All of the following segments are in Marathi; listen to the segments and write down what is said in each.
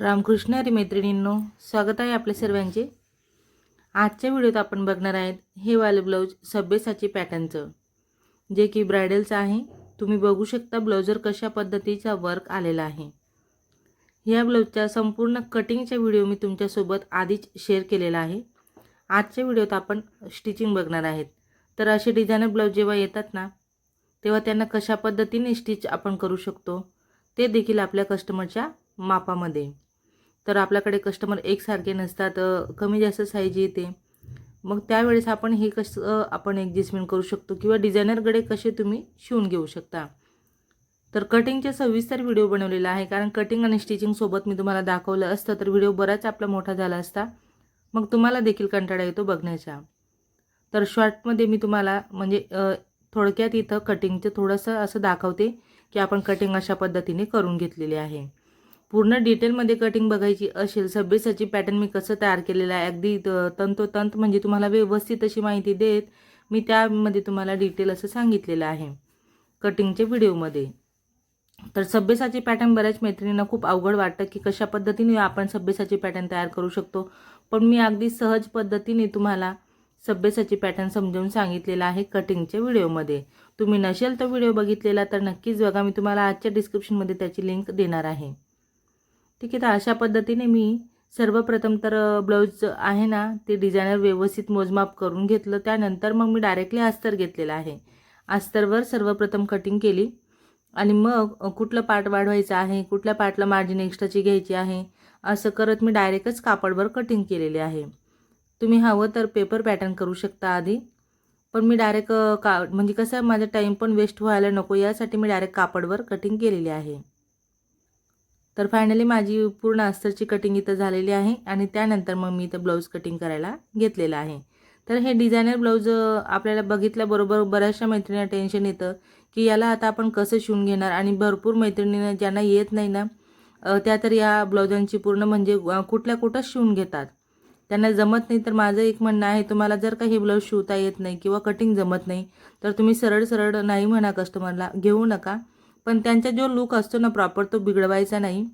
रामकृष्ण हरी मैत्रिणींनो स्वागत आहे आपल्या सर्वांचे. आजच्या व्हिडिओत आपण बघणार आहेत हे वाले ब्लाऊज सभ्यसाची पॅटर्नचं जे की ब्रायडलचं आहे. तुम्ही बघू शकता ब्लाऊजर कशा पद्धतीचा वर्क आलेला आहे. ह्या ब्लाऊजच्या संपूर्ण कटिंगचा व्हिडिओ मी तुमच्यासोबत आधीच शेअर केलेला आहे. आजच्या व्हिडिओत आपण स्टिचिंग बघणार आहेत. तर असे डिझायनर ब्लाऊज जेव्हा येतात ना तेव्हा त्यांना कशा पद्धतीने स्टिच आपण करू शकतो ते देखील आपल्या कस्टमरच्या मापामध्ये. तर आपल्याकडे कस्टमर एकसारखे नसतात कमी जास्त साईज येते. मग त्यावेळेस आपण हे कसं आपण ॲडजस्टमेंट करू शकतो किंवा डिझायनरकडे कसे तुम्ही शिवून घेऊ शकता? तर कटिंगचे सविस्तर व्हिडिओ बनवलेला आहे. कारण कटिंग आणि स्टिचिंगसोबत मी तुम्हाला दाखवलं असतं तर व्हिडिओ बराच आपला मोठा झाला असता. मग तुम्हाला देखील कंटाळा येतो बघण्याचा. तर शॉर्टमध्ये मी तुम्हाला म्हणजे थोडक्यात इथं कटिंगचं थोडंसं असं दाखवते की आपण कटिंग अशा पद्धतीने करून घेतलेली आहे. पूर्ण डिटेलमध्ये कटिंग बघायची असेल सभ्यसाची पॅटर्न मी कसं तयार केलेलं आहे अगदी त- तंतोतंत म्हणजे तुम्हाला व्यवस्थित अशी माहिती देत मी त्यामध्ये तुम्हाला डिटेल असं सांगितलेलं आहे. कटिंगच्या व्हिडिओमध्ये तर सभ्यसाची पॅटर्न बऱ्याच मैत्रिणींना खूप अवघड वाटतं की कशा पद्धतीने आपण सभ्यसाची पॅटर्न तयार करू शकतो. पण मी अगदी सहज पद्धतीने तुम्हाला सभ्यसाची पॅटर्न समजावून सांगितलेला आहे कटिंगच्या व्हिडिओमध्ये तुम्ही नसेल तर व्हिडिओ बघितलेला तर नक्कीच बघा. मी तुम्हाला आजच्या डिस्क्रिप्शनमध्ये त्याची लिंक देणार आहे. ठीक आहे तर अशा पद्धतीने मी सर्वप्रथम तर ब्लाऊज आहे ना ते डिझायनर व्यवस्थित मोजमाप करून घेतलं. त्यानंतर मग मी डायरेक्टली अस्तर घेतलेला आहे. अस्तरवर सर्वप्रथम कटिंग केली. आणि मग कुठलं पार्ट वाढवायचं आहे कुठल्या पार्टला मार्जिन एक्स्ट्राची घ्यायची आहे असं करत मी डायरेक्टच कापडवर कटिंग केलेली आहे. तुम्ही हवं तर पेपर पॅटर्न करू शकता आधी. पण मी डायरेक्ट का म्हणजे कसं माझा टाईम पण वेस्ट व्हायला नको. यासाठी मी डायरेक्ट कापडवर कटिंग केलेली आहे. तर फायनली माझी पूर्ण अस्तरची कटिंग इथं झालेली आहे आणि त्यानंतर मग मी इथं ब्लाऊज कटिंग करायला घेतलेलं आहे. तर हे डिझायनर ब्लाऊज आपल्याला बघितल्याबरोबर बऱ्याचशा मैत्रिणींना टेन्शन येतं की याला आता आपण कसं शिवून घेणार आणि भरपूर मैत्रिणींना ज्यांना येत नाही ना त्या तर या ब्लाऊजांची पूर्ण म्हणजे कुठल्या कुठं शिवून घेतात. त्यांना जमत नाही तर माझं एक म्हणणं आहे तुम्हाला जर का हे ब्लाऊज शिवता येत नाही किंवा कटिंग जमत नाही तर तुम्ही सरळ सरळ नाही म्हणा कस्टमरला घेऊ नका. पण त्यांचा जो लुक असतो ना प्रॉपर तो बिघडवायचा नाही.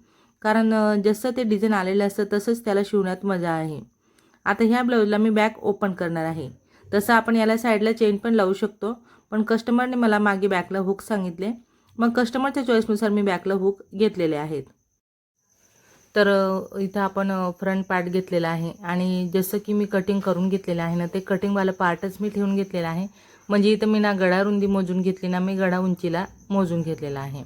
कारण जसं ते डिझाईन आलेलं असतं तसंच त्याला शिवण्यात मजा आहे. आता ह्या ब्लाऊजला मी बॅक ओपन करणार आहे. तसं आपण याला साईडला चेन पण लावू शकतो पण कस्टमरने मला मागे बॅकला हुक सांगितले. मग कस्टमरच्या चॉईसनुसार मी बॅकला हुक घेतलेले आहेत. तर इथं आपण फ्रंट पार्ट घेतलेला आहे आणि जसं की मी कटिंग करून घेतलेलं आहे ना ते कटिंगवालं पार्टच मी ठेवून घेतलेला आहे. म्हणजे इथं मी ना गळा रुंदी मोजून घेतली ना मी गळा उंचीला मोजून घेतलेला आहे.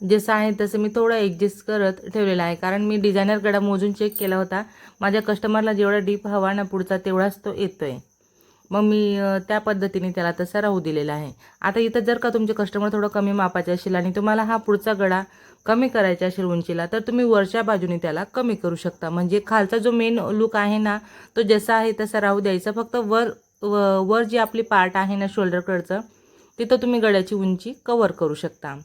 जसं आहे तसं मी थोडं ॲडजस्ट करत ठेवलेलं आहे. कारण मी डिझायनर गडा मोजून चेक केला होता. माझ्या कस्टमरला जेवढा डीप हवा ना पुढचा तेवढाच तो येतो आहे मग मी त्या पद्धतीने त्याला तसा राहू दिलेला आहे. आता इथं जर का तुमचे कस्टमर थोडं कमी मापाचे असेल आणि तुम्हाला हा पुढचा गळा कमी करायचा असेल उंचीला तर तुम्ही वरच्या बाजूने त्याला कमी करू शकता. म्हणजे खालचा जो मेन लुक आहे ना तो जसा आहे तसा राहू द्यायचा. फक्त वर व- वर जी आपली पार्ट आहे ना शोल्डरकडचं तिथं तुम्ही गळ्याची उंची कवर करू शकता.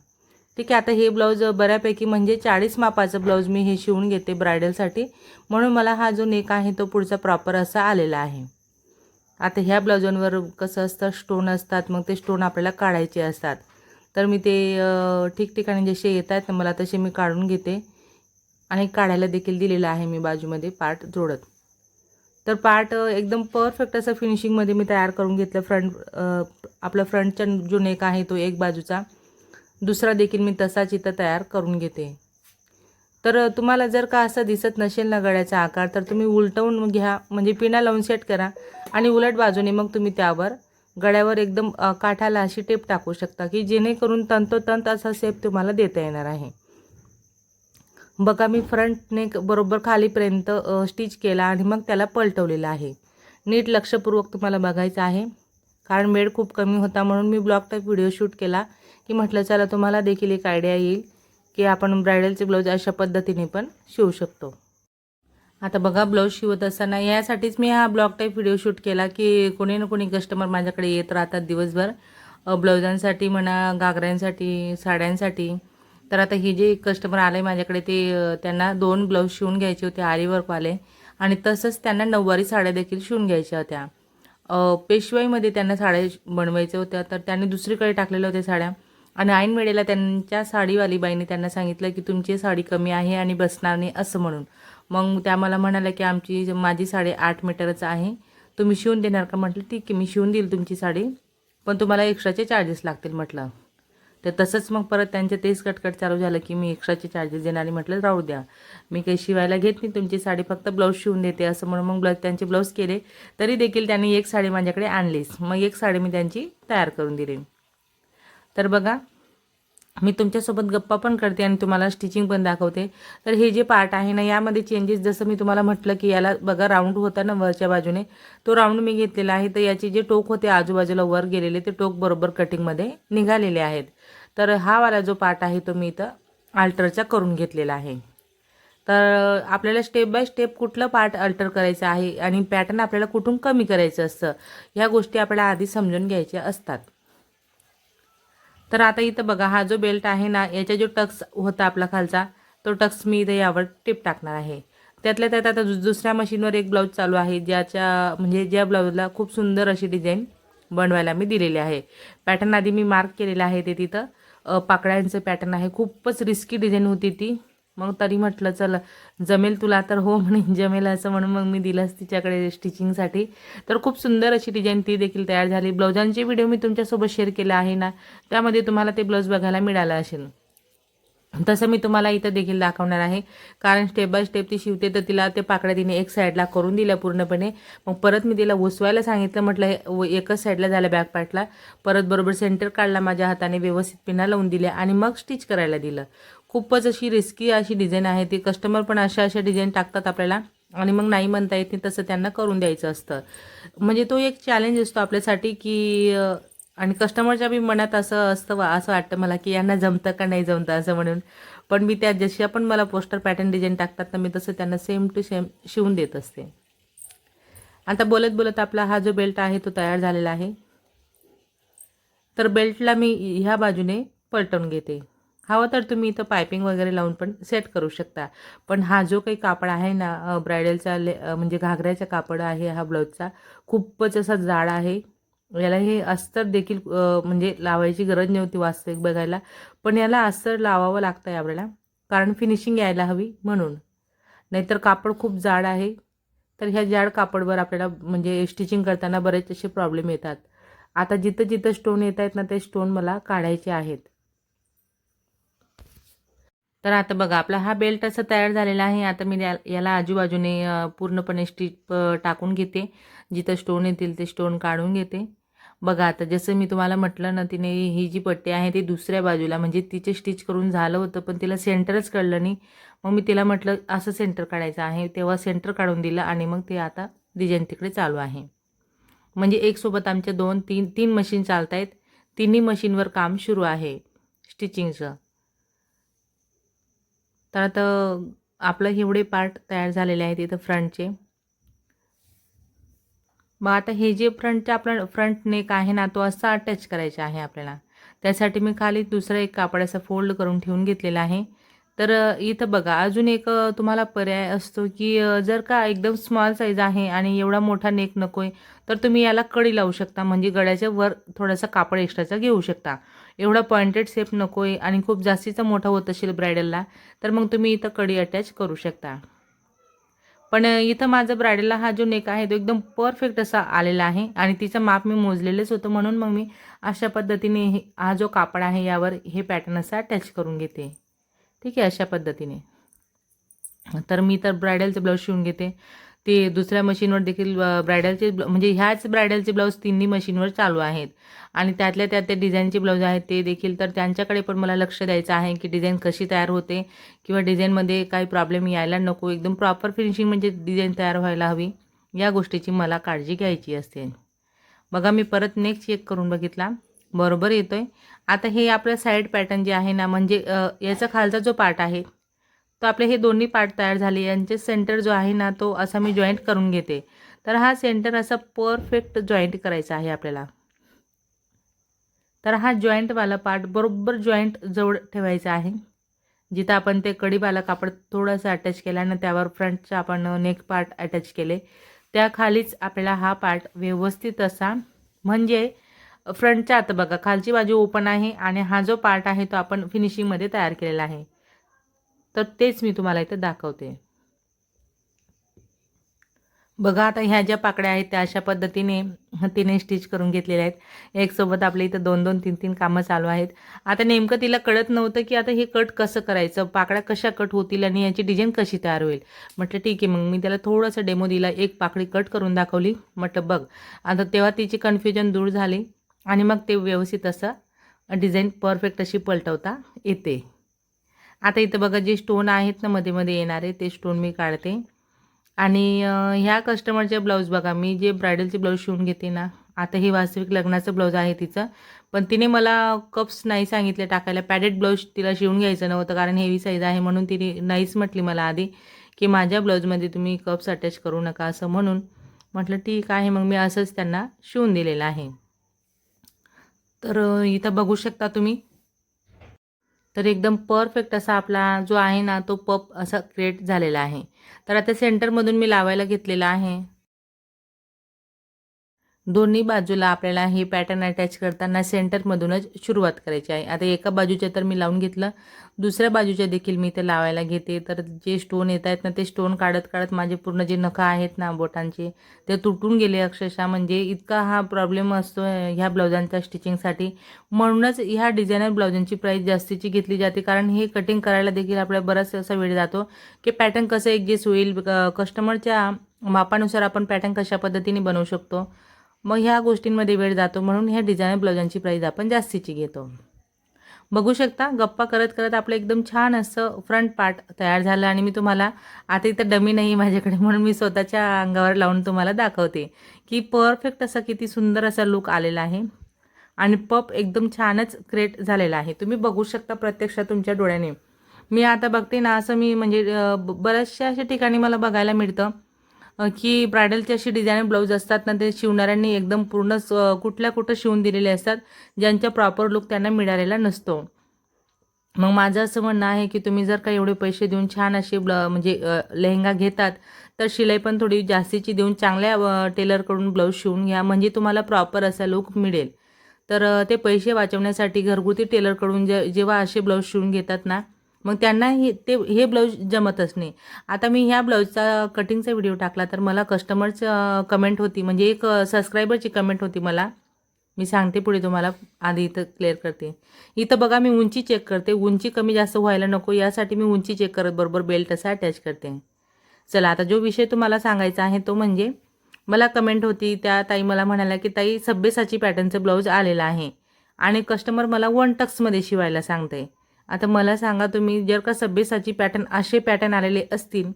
ठीक आहे आता हे ब्लाऊज बऱ्यापैकी म्हणजे चाळीस मापाचं ब्लाऊज मी हे शिवून घेते ब्रायडलसाठी. म्हणून मला हा जो नेक आहे तो पुढचा प्रॉपर असा आलेला आहे. आता ह्या ब्लाऊजांवर कसं असतं स्टोन असतात मग ते स्टोन आपल्याला काढायचे असतात. तर मी ते ठिकठिकाणी जसे येत आहेत ना मला तसे मी काढून घेते. आणि काढायला देखील दिलेलं आहे मी बाजूमध्ये पार्ट जोडत. तर पार्ट एकदम परफेक्ट असं फिनिशिंगमध्ये मी तयार करून घेतलं. फ्रंट आपला फ्रंटचा जो नेक आहे तो एक बाजूचा. दुसरा देखील मी तसाच इथं तयार करून घेते. तर तुम्हाला जर का असं दिसत नसेल ना गळ्याचा आकार तर तुम्ही उलटवून घ्या. म्हणजे पिना लावून सेट करा आणि उलट बाजूने मग तुम्ही त्यावर गळ्यावर एकदम काठाला अशी टेप टाकू शकता की जेणेकरून तंतोतंत असा सेप तुम्हाला देता येणार आहे. बघा मी फ्रंट नेक बरोबर खालीपर्यंत स्टिच केला आणि मग त्याला पलटवलेलं आहे. नीट लक्षपूर्वक तुम्हाला बघायचं आहे. कारण वेळ खूप कमी होता म्हणून मी ब्लॉग टाईप व्हिडिओ शूट केला. की म्हटलं चला तुम्हाला देखील एक आयडिया येईल की आपण ब्रायडलचे ब्लाऊज अशा पद्धतीने पण शिवू शकतो. आता बघा ब्लाऊज शिवत असताना यासाठीच मी हा ब्लॉग टाईप व्हिडिओ शूट केला की कोणी ना कोणी कस्टमर माझ्याकडे येत राहतात दिवसभर. ब्लाऊजांसाठी म्हणा घागऱ्यांसाठी साड्यांसाठी. तर आता हे जे कस्टमर आले माझ्याकडे ते त्यांना दोन ब्लाऊज शिवून घ्यायचे होते आरीवर्कवाले आणि तसंच त्यांना नऊवारी साड्या देखील शिवून घ्यायच्या होत्या. पेशवाईमध्ये त्यांना साड्या बनवायच्या होत्या तर त्यांनी दुसरीकडे टाकलेल्या होत्या साड्या. आणि ऐन वेळेला त्यांच्या साडीवाली बाईने त्यांना सांगितलं की तुमची साडी कमी आहे आणि बसणार नाही असं म्हणून. मग त्या मला म्हणाल्या की आमची माझी साडी आठ मीटरच आहे. तुम्ही शिवून देणार का? म्हटलं ठीक आहे मी शिवून देईल तुमची साडी पण तुम्हाला एक्स्ट्राचे चार्जेस लागतील म्हटलं. तर तसंच मग परत त्यांचं तेच कटकट चालू झालं की मी एक्स्ट्राचे चार्जेस देणार आणि म्हटलं राहू द्या. मी काही शिवायला घेत नाही तुमची साडी फक्त ब्लाऊज शिवून देते असं म्हणून मग ब्लाऊज त्यांचे ब्लाऊज केले. तरी देखील त्यांनी एक साडी माझ्याकडे आणलीच. मग एक साडी मी त्यांची तयार करून दिली. तर बघा मी तुमच्यासोबत गप्पा पण करते आणि तुम्हाला स्टिचिंग पण दाखवते. तर हे जे पार्ट आहे ना यामध्ये चेंजेस जसं मी तुम्हाला म्हटलं की याला बघा राऊंड होता ना वरच्या बाजूने तो राऊंड मी घेतलेला आहे. तर याचे जे टोक होते आजूबाजूला वर गेलेले ते टोक बरोबर कटिंगमध्ये निघालेले आहेत. तर हा वाला जो पार्ट आहे तो मी इथं अल्टरचा करून घेतलेला आहे. तर आपल्याला स्टेप बाय स्टेप कुठलं पार्ट अल्टर करायचं आहे आणि पॅटर्न आपल्याला कुठून कमी करायचं असतं ह्या गोष्टी आपल्याला आधी समजून घ्यायच्या असतात. तर आता इथं बघा हा जो बेल्ट आहे ना याचा जो टक्स होता आपला खालचा तो टक्स मी इथं यावर टिप टाकणार आहे. त्यातल्या त्यात आता दुसऱ्या मशीनवर एक ब्लाऊज चालू आहे ज्याच्या म्हणजे ज्या ब्लाऊजला खूप सुंदर अशी डिझाईन बनवायला मी दिलेली आहे. पॅटर्न आधी मी मार्क केलेलं आहे ते तिथं. पाकळ्यांचं पॅटर्न आहे. खूपच रिस्की डिझाईन होती ती. मग तरी म्हटलं चल जमेल तुला तर हो म्हणे जमेल असं म्हणून मग मी दिलंच तिच्याकडे स्टिचिंगसाठी तर खूप सुंदर अशी डिझाईन ती देखील तयार झाली. ब्लाउजांचे व्हिडिओ मी तुमच्यासोबत शेअर केले आहे ना त्यामध्ये तुम्हाला ते ब्लाऊज बघायला मिळालं असेल. तसं मी तुम्हाला इथं देखील दाखवणार आहे. कारण स्टेप बाय स्टेप ती शिवते तर तिला ते पाकड्या तिने एक साईडला करून दिल्या पूर्णपणे. मग परत मी तिला उसवायला सांगितलं म्हटलं हे व- एकच साईडला झालं बॅक पार्टला परत बरोबर सेंटर काढला माझ्या हाताने व्यवस्थित पिना लावून दिल्या आणि मग स्टिच करायला दिलं. खूपच अशी रिस्की अशी डिझाईन आहे ती. कस्टमर पण अशा अशा डिझाईन टाकतात आपल्याला. आणि मग नाही म्हणता येत नाही तसं त्यांना करून द्यायचं असतं. म्हणजे तो एक चॅलेंज असतो आपल्यासाठी की आणि कस्टमरच्या बी मनात असं असतं वा असं वाटतं मला की यांना जमतं का नाही जमतं असं म्हणून. पण मी त्या जशा पण मला पोस्टर पॅटर्न डिझाईन टाकतात तर मी तसं त्यांना सेम टू सेम शिवून देत असते. आता बोलत बोलत आपला हा जो बेल्ट आहे तो तयार झालेला आहे. तर बेल्टला मी ह्या बाजूने पलटवून घेते. हवं तर तुम्ही इथं पायपिंग वगैरे लावून पण सेट करू शकता. पण हा जो काही कापड आहे ना ब्रायडलचा ले म्हणजे घागऱ्याचा कापड आहे हा ब्लाऊजचा खूपच असा जाड आहे. याला हे अस्तर देखील म्हणजे लावायची गरज नव्हती वास्तविक बघायला पण याला अस्तर लावावं लागतं आहे आपल्याला कारण फिनिशिंग यायला हवी म्हणून. नाहीतर कापड खूप जाड आहे तर ह्या जाड कापडवर आपल्याला म्हणजे स्टिचिंग करताना बरेच असे प्रॉब्लेम येतात. आता जिथं जिथं स्टोन येत आहेत ना ते स्टोन मला काढायचे आहेत. तर आता बघा आपला हा बेल्ट असं तयार झालेला आहे. आता मी या- याला आजूबाजूने पूर्णपणे स्टिच टाकून घेते. जिथं स्टोन येतील ते स्टोन काढून घेते. बघा आता जसं मी तुम्हाला म्हटलं ना तिने ही जी पट्टी आहे ती दुसऱ्या बाजूला म्हणजे तिचे स्टिच करून झालं होतं पण तिला सेंटरच कळलं नाही. मग मी तिला म्हटलं असं सेंटर काढायचं आहे. तेव्हा सेंटर काढून दिलं आणि मग ते आता डिझाईन तिकडे चालू आहे. म्हणजे एकसोबत आमच्या दोन तीन तीन मशीन चालत आहेत तिन्ही मशीनवर काम सुरू आहे स्टिचिंगचं तर आता आपलं एवढे पार्ट तयार झालेले आहेत इथं फ्रंटचे मग आता हे जे फ्रंटचे आपला फ्रंट नेक आहे ना तो असा अटॅच करायचा आहे आपल्याला. त्यासाठी मी खाली दुसरं एक कापड असा फोल्ड करून ठेवून घेतलेला आहे. तर इथं बघा अजून एक तुम्हाला पर्याय असतो की जर का एकदम स्मॉल साईज आहे आणि एवढा मोठा नेक नको आहे तर तुम्ही याला कडी लावू शकता. म्हणजे गळ्याच्या वर थोडासा कापड एक्स्ट्राचा घेऊ शकता. एवढा पॉइंटेड शेप नको आहे आणि खूप जास्तीचा मोठा होत असेल ब्रायडलला तर मग तुम्ही इथं कडी अटॅच करू शकता. पण इथं माझं ब्रायडलला हा जो नेक आहे तो एकदम परफेक्ट असा आलेला आहे आणि तिचं माप मी मोजलेलंच होतं म्हणून मग मी अशा पद्धतीने हे हा जो कापड आहे यावर हे पॅटर्न असा अटॅच करून घेते. ठीक आहे अशा पद्धतीने. तर मी तर ब्रायडलचं ब्लाऊज शिवून घेते. ते दुसऱ्या मशीनवर देखील ब्रायडलचे ब्ल म्हणजे ह्याच ब्रायडलचे ब्लाऊज तिन्ही मशीनवर चालू आहेत. आणि त्यातल्या त्यात ते डिझाईनचे ब्लाऊज आहेत ते देखील. तर त्यांच्याकडे पण मला लक्ष द्यायचं आहे की डिझाईन कशी तयार होते किंवा डिझाईनमध्ये काही प्रॉब्लेम यायला नको. एकदम प्रॉपर फिनिशिंग म्हणजे डिझाईन तयार व्हायला हवी. या गोष्टीची मला काळजी घ्यायची असते. बघा मी परत नेक्स्ट चेक करून बघितला. बरोबर येतो आहे आता हे आपलं साईड पॅटर्न जे आहे ना म्हणजे याचा खालचा जो पार्ट आहे तर आपले हे दोन्ही पार्ट तयार झाले. यांचे सेंटर जो आहे ना तो असा मी जॉईंट करून घेते. तर हा सेंटर असा परफेक्ट जॉईंट करायचा आहे आपल्याला. तर हा जॉईंटवाला पार्ट बरोबर जॉईंट जवळ ठेवायचा आहे. जिथं आपण ते कडीवाला कापड थोडंसं अटॅच केलं आणि त्यावर फ्रंटचं आपण नेक पार्ट अटॅच केले. त्या खालीच आपल्याला हा पार्ट व्यवस्थित असा म्हणजे फ्रंटच्या आता बघा खालची बाजू ओपन आहे आणि हा जो पार्ट आहे तो आपण फिनिशिंगमध्ये तयार केलेला आहे. तर तेच मी तुम्हाला इथं दाखवते. बघा आता ह्या ज्या पाकड्या आहेत त्या अशा पद्धतीने तिने स्टिच करून घेतलेल्या आहेत. एकसोबत आपल्या इथं दोन दोन तीन तीन कामं चालू आहेत. आता नेमकं तिला कळत नव्हतं की आता हे कट कसं करायचं पाकड्या कशा कट होतील आणि याची डिझाईन कशी तयार होईल. म्हटलं ठीक आहे मग मी त्याला थोडंसं डेमो दिला एक पाकडी कट करून दाखवली. म्हटलं बघ आता तेव्हा तिची कन्फ्युजन दूर झाली आणि मग ते व्यवस्थित असं डिझाईन परफेक्ट अशी पलटवता येते. आता इथं बघा जे स्टोन आहेत ना मध्ये मध्ये येणारे ते स्टोन मी काढते. आणि ह्या कस्टमरचे ब्लाऊज बघा मी जे ब्रायडलचे ब्लाऊज शिवून घेते ना आता हे वास्तविक लग्नाचं ब्लाऊज आहे तिचं. पण तिने मला कप्स नाही सांगितले टाकायला. पॅडेड ब्लाऊज तिला शिवून घ्यायचं नव्हतं कारण हेवी साईज आहे म्हणून तिने नाहीच म्हटली मला आधी की माझ्या ब्लाऊजमध्ये तुम्ही कप्स अटॅच करू नका असं म्हणून. म्हटलं ठीक आहे मग मी असंच त्यांना शिवून दिलेलं आहे. तर इथं बघू शकता तुम्ही तर एकदम परफेक्ट असा आपला जो आहे ना तो पप असा क्रिएट झालेला आहे. तर आता सेंटरमधून मी लावायला घेतलेला आहे. दोन्ही बाजूला आपल्याला हे पॅटर्न अटॅच करताना सेंटरमधूनच सुरुवात करायची आहे. आता एका बाजूच्या तर मी लावून घेतलं. दुसऱ्या बाजूच्या देखील मी ते लावायला घेते. तर जे स्टोन येत आहेत ना ते स्टोन काढत काढत माझे पूर्ण जे नखं आहेत ना बोटांचे ते तुटून गेले अक्षरशः. म्हणजे इतका हा प्रॉब्लेम असतो ह्या ब्लाउजांच्या स्टिचिंगसाठी म्हणूनच ह्या डिझायनर ब्लाउजांची प्राईस जास्तीची घेतली जाते. कारण हे कटिंग करायला देखील आपल्याला बराच असा वेळ जातो की पॅटर्न कसं एकजेस्ट होईल कस्टमरच्या मापानुसार आपण पॅटर्न कशा पद्धतीने बनवू शकतो. मग ह्या गोष्टींमध्ये वेळ जातो म्हणून ह्या डिझायनर ब्लाउजांची प्राईज आपण जास्तीची घेतो. बघू शकता गप्पा करत करत आपलं एकदम छान असं फ्रंट पार्ट तयार झालं आणि मी तुम्हाला आता इथं डमी नाही माझ्याकडे म्हणून मी स्वतःच्या अंगावर लावून तुम्हाला दाखवते की परफेक्ट असा किती सुंदर असा लुक आलेला आहे. आणि पप एकदम छानच क्रिएट झालेला आहे. तुम्ही बघू शकता प्रत्यक्षात तुमच्या डोळ्याने. मी आता बघते ना असं मी म्हणजे ब- बऱ्याचशा अशा ठिकाणी मला बघायला मिळतं. की ब्रायडलचे असे डिझायनर ब्लाऊज असतात ना ते शिवणाऱ्यांनी एकदम पूर्ण स- कुठल्या कुठं शिवून दिलेले असतात ज्यांचा प्रॉपर लुक त्यांना मिळालेला नसतो. मग माझं असं म्हणणं आहे की तुम्ही जर का एवढे पैसे देऊन छान असे ब्ल म्हणजे लेहंगा घेतात तर शिलाई पण थोडी जास्तीची देऊन चांगल्या टेलरकडून ब्लाऊज शिवून घ्या म्हणजे तुम्हाला प्रॉपर असा लुक मिळेल. तर ते पैसे वाचवण्यासाठी घरगुती टेलरकडून जे जेव्हा असे ब्लाऊज शिवून घेतात ना मग त्यांना हे ते हे ब्लाऊज जमतच नाही. आता मी ह्या ब्लाऊजचा कटिंगचा व्हिडिओ टाकला तर मला कस्टमर्स कमेंट होती. म्हणजे एक सबस्क्रायबरची कमेंट होती मला. मी सांगते पुढे तुम्हाला आधी इथं क्लिअर करते. इथं बघा मी उंची चेक करते. उंची कमी जास्त व्हायला नको. यासाठी मी उंची चेक करत बरोबर बेल्ट असा अटॅच करते. चला आता जो विषय तुम्हाला सांगायचा आहे तो म्हणजे मला कमेंट होती. त्या ताई मला म्हणाल्या की ताई सब्बेसाची पॅटर्नचं ब्लाऊज आलेला आहे. आणि कस्टमर मला वन टक्समध्ये शिवायला सांगते आता मला सांगा तुम्ही जर का सभ्यसाची पॅटर्न असे पॅटर्न आलेले असतील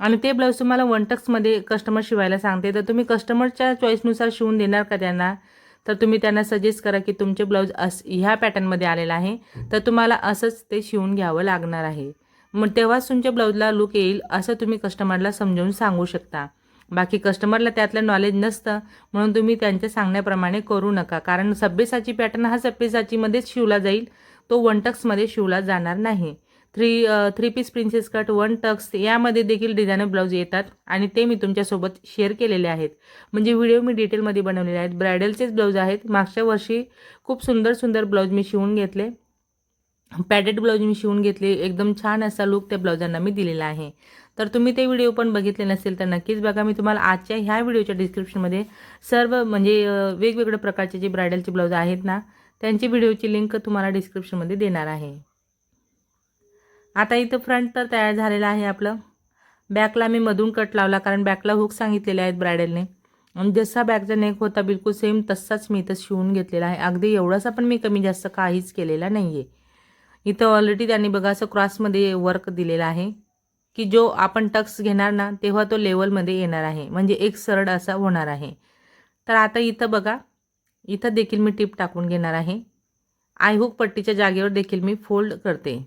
आणि ते ब्लाऊज तुम्हाला वन टक्समध्ये कस्टमर शिवायला सांगते तर तुम्ही कस्टमरच्या चॉईसनुसार शिवून देणार का त्यांना? तर तुम्ही त्यांना सजेस्ट करा की तुमचे ब्लाऊज अस ह्या पॅटर्नमध्ये आलेला आहे तर तुम्हाला असंच ते शिवून घ्यावं लागणार आहे. मग तेव्हाच तुमच्या ब्लाऊजला लुक येईल असं तुम्ही कस्टमरला समजावून सांगू शकता. बाकी कस्टमरला त्यातलं नॉलेज नसतं म्हणून तुम्ही त्यांच्या सांगण्याप्रमाणे करू नका. कारण सभ्यसाची पॅटर्न हा सभ्यसाचीमध्येच शिवला जाईल तो वन टक्समध्ये शिवला जाणार नाही. Three three piece princess cut one tucks यामध्ये देखील डिझायनर ब्लाऊज येतात आणि ते मी तुमच्यासोबत शेअर केलेले आहेत. म्हणजे व्हिडिओ मी डिटेलमध्ये बनवलेले आहेत. ब्रायडलचेच ब्लाऊज आहेत. मागच्या वर्षी खूप सुंदर सुंदर ब्लाऊज मी शिवून घेतले. पॅडेड ब्लाऊज मी शिवून घेतले. एकदम छान असा लुक त्या ब्लाऊजांना मी दिलेला आहे. तर तुम्ही ते व्हिडिओ पण बघितले नसेल तर नक्कीच बघा. मी तुम्हाला आजच्या ह्या व्हिडिओच्या डिस्क्रिप्शनमध्ये सर्व म्हणजे वेगवेगळ्या प्रकारचे जे ब्रायडलचे ब्लाऊज आहेत ना त्यांची व्हिडिओची लिंक तुम्हाला डिस्क्रिप्शनमध्ये देणार आहे. आता इथं फ्रंट तर तयार झालेलं आहे आपलं. बॅकला मी मधून कट लावला कारण बॅकला हुक सांगितलेले आहेत ब्रायडलने आणि जसा बॅकचा नेक होता बिलकुल सेम तसाच मी इथं शिवून घेतलेला आहे. अगदी एवढासा पण मी कमी जास्त काहीच केलेला नाही आहे इथं ऑलरेडी त्यांनी बघा असं क्रॉसमध्ये वर्क दिलेला आहे. की जो आपण टक्स घेणार ना तेव्हा तो लेवलमध्ये येणार आहे. म्हणजे एक सरळ असा होणार आहे. तर आता इथं बघा इथं देखील मी टिप टाकून घेणार आहे. आयहूक पट्टीच्या जागेवर देखील मी फोल्ड करते.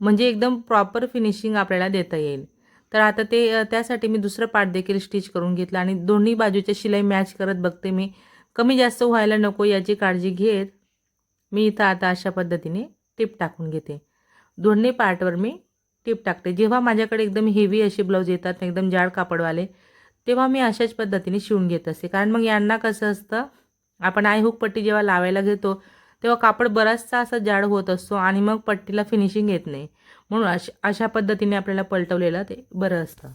म्हणजे एकदम प्रॉपर फिनिशिंग आपल्याला देता येईल. तर आता ते त्यासाठी मी दुसरं पार्ट देखील स्टिच करून घेतलं आणि दोन्ही बाजूच्या शिलाई मॅच करत बघते मी. कमी जास्त व्हायला नको याची काळजी घेत मी इथं आता अशा पद्धतीने टिप टाकून घेते. दोन्ही पार्टवर मी टिप टाकते. जेव्हा माझ्याकडे एकदम हेवी असे ब्लाऊज येतात एकदम जाड कापडवाले तेव्हा मी अशाच पद्धतीने शिवून घेत असते. कारण मग यांना कसं असतं आपण आय हुक पट्टी जेव्हा लावायला घेतो तेव्हा कापड बराचसा असा जाड होत असतो आणि मग पट्टीला फिनिशिंग येत नाही. म्हणून अशा अशा पद्धतीने आपल्याला पलटवलेलं ते बरं असतं.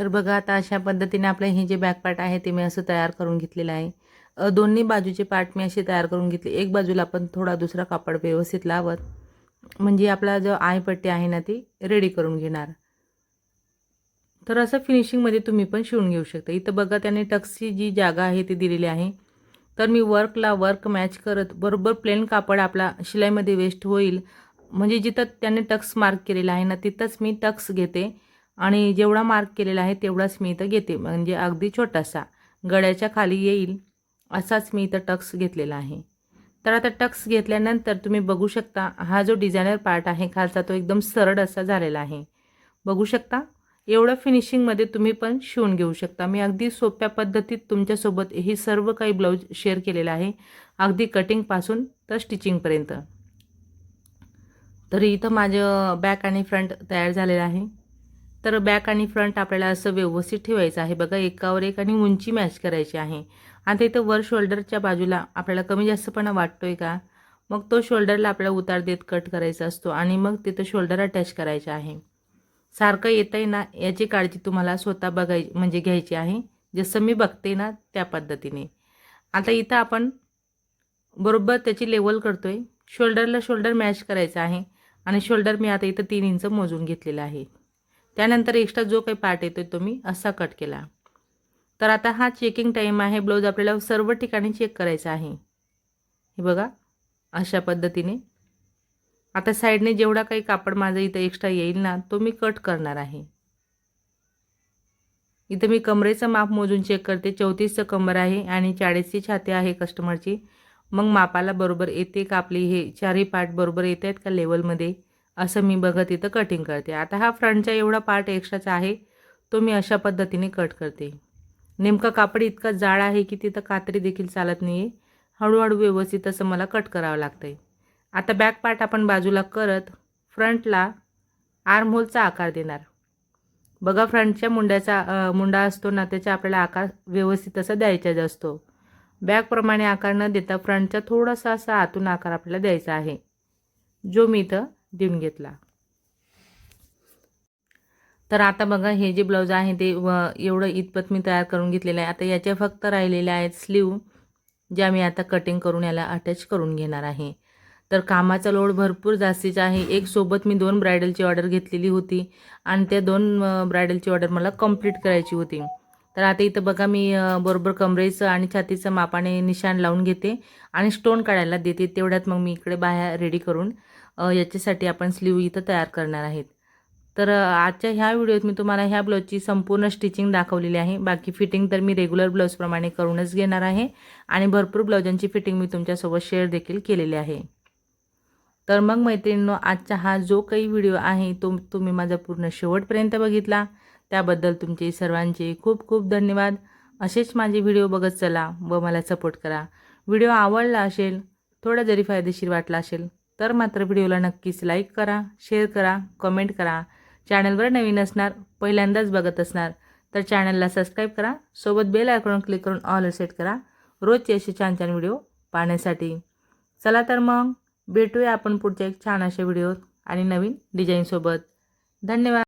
तर बघा आता अशा पद्धतीने आपलं हे जे बॅक पार्ट आहे ते मी असं तयार करून घेतलेलं आहे. दोन्ही बाजूचे पार्ट मी असे तयार करून घेतले. एक बाजूला आपण थोडा दुसरा कापड व्यवस्थित लावत म्हणजे आपला जो आयपट्टी आहे ना ती रेडी करून घेणार. तर असं फिनिशिंगमध्ये तुम्ही पण शिवून घेऊ शकता. इथं बघा त्याने टक्सची जी जागा आहे ती दिलेली आहे. तर मी वर्कला वर्क मॅच करत बरोबर प्लेन कापड आपला शिलाईमध्ये वेस्ट होईल. म्हणजे जिथं त्याने टक्स मार्क केलेला आहे ना तिथंच मी टक्स घेते. आणि जेवढा मार्क केलेला आहे तेवढाच मी इथं घेते. म्हणजे अगदी छोटासा. गळ्याच्या खाली येईल असाच मी इथं टक्स घेतलेला आहे. तर आता टक्स घेतल्यानंतर तुम्ही बघू शकता हा जो डिझायनर पार्ट आहे खालचा तो एकदम सरळ असा झालेला आहे. बघू शकता एवढं फिनिशिंगमध्ये तुम्ही पण शिवून घेऊ शकता. मी अगदी सोप्या पद्धतीत तुमच्यासोबत हे सर्व काही ब्लाऊज शेअर केलेलं आहे. अगदी कटिंगपासून तर स्टिचिंगपर्यंत तर इथं माझं बॅक आणि फ्रंट तयार झालेलं आहे. तर बॅक आणि फ्रंट आपल्याला असं व्यवस्थित ठेवायचं आहे. बघा एकावर एक आणि उंची मॅच करायची आहे. आता इथं वर शोल्डरच्या बाजूला आपल्याला कमी जास्तपणा वाटतोय का? मग तो शोल्डरला आपल्याला उतार देत कट करायचा असतो आणि मग तिथं शोल्डर अटॅच करायचं आहे. सारखं येतं आहे ना याची काळजी तुम्हाला स्वतः बघाय म्हणजे घ्यायची आहे. जसं मी बघते ना त्या पद्धतीने. आता इथं आपण बरोबर त्याची लेवल करतो आहे शोल्डरला शोल्डर मॅच करायचं आहे आणि शोल्डर मी आता इथं तीन इंच मोजून घेतलेलं आहे. त्यानंतर एक्स्ट्रा जो काही पार्ट येतो तो मी असा कट केला. तर आता हा चेकिंग टाईम आहे. ब्लाऊज आपल्याला सर्व ठिकाणी चेक करायचा आहे. हे बघा अशा पद्धतीने. आता साईडने जेवढा काही कापड माझं इथं एक्स्ट्रा येईल ना तो मी कट करणार आहे. इथं मी कमरेचं माप मोजून चेक करते. चौतीसचं कमर आहे आणि चाळीसची छाती आहे कस्टमरची मग मापाला बरोबर येते का आपली हे चारही पार्ट बरोबर येत आहेत का लेवलमध्ये असं मी बघत इथं कटिंग करते. आता हा फ्रंटचा एवढा पार्ट एक्स्ट्राचा आहे तो मी अशा पद्धतीने कट करते. नेमकं कापड इतका जाड आहे की तिथं कात्री देखील चालत नाही आहे हळूहळू व्यवस्थित असं मला कट करावं लागतं आहे आता बॅक पार्ट आपण बाजूला करत फ्रंटला आर्महोलचा आकार देणार. बघा फ्रंटच्या मुंड्याचा मुंडा असतो ना त्याचा आपल्याला आकार व्यवस्थित असा द्यायचा असतो. बॅकप्रमाणे आकार न देता फ्रंटचा थोडासा असा आतून आकार आपल्याला द्यायचा आहे. जो मी इथं देऊन घेतला. तर आता बघा हे जे ब्लाऊज आहे ते व एवढं इतपत मी तयार करून घेतलेलं आहे. आता याच्या फक्त राहिलेल्या आहेत स्लीव ज्या मी आता कटिंग करून याला अटॅच करून घेणार आहे. तर कामाचा लोड भरपूर जास्तीचा आहे. एक सोबत मी दोन ब्रायडलची ऑर्डर घेतलेली होती आणि त्या दोन ब्रायडलची ऑर्डर मला कंप्लीट करायची होती. तर आता इथं बघा मी बरोबर कमरेचं आणि छातीचं मापाने निशाण लावून घेते आणि स्टोन काढायला देते. तेवढ्यात मग मी इकडे बाहेर रेडी करून याच्यासाठी आपण स्लीव इथं तयार करणार आहेत. तर आजच्या ह्या व्हिडिओत मी तुम्हाला ह्या ब्लाऊजची संपूर्ण स्टिचिंग दाखवलेली आहे. बाकी फिटिंग तर मी रेग्युलर ब्लाऊजप्रमाणे करूनच घेणार आहे आणि भरपूर ब्लाऊजांची फिटिंग मी तुमच्यासोबत शेअर देखील केलेली आहे. तर मग मैत्रिणींनो आजचा हा जो काही व्हिडिओ आहे तो तुम्ही माझा पूर्ण शेवटपर्यंत बघितला. त्याबद्दल तुमचे सर्वांचे खूप खूप धन्यवाद. असेच माझे व्हिडिओ बघत चला व मला सपोर्ट करा. व्हिडिओ आवडला असेल थोडा जरी फायदेशीर वाटला असेल तर मात्र व्हिडिओला नक्कीच लाईक करा शेअर करा कमेंट करा. चॅनलवर नवीन असणार पहिल्यांदाच बघत असणार तर चॅनलला सबस्क्राईब करा. सोबत बेल आयकॉन क्लिक करून ऑल सेट करा. रोजचे असे छान छान व्हिडिओ पाहण्यासाठी. चला तर मग भेटूया आपण पुढच्या एक छान अशा व्हिडिओत आणि नवीन डिझाईनसोबत धन्यवाद.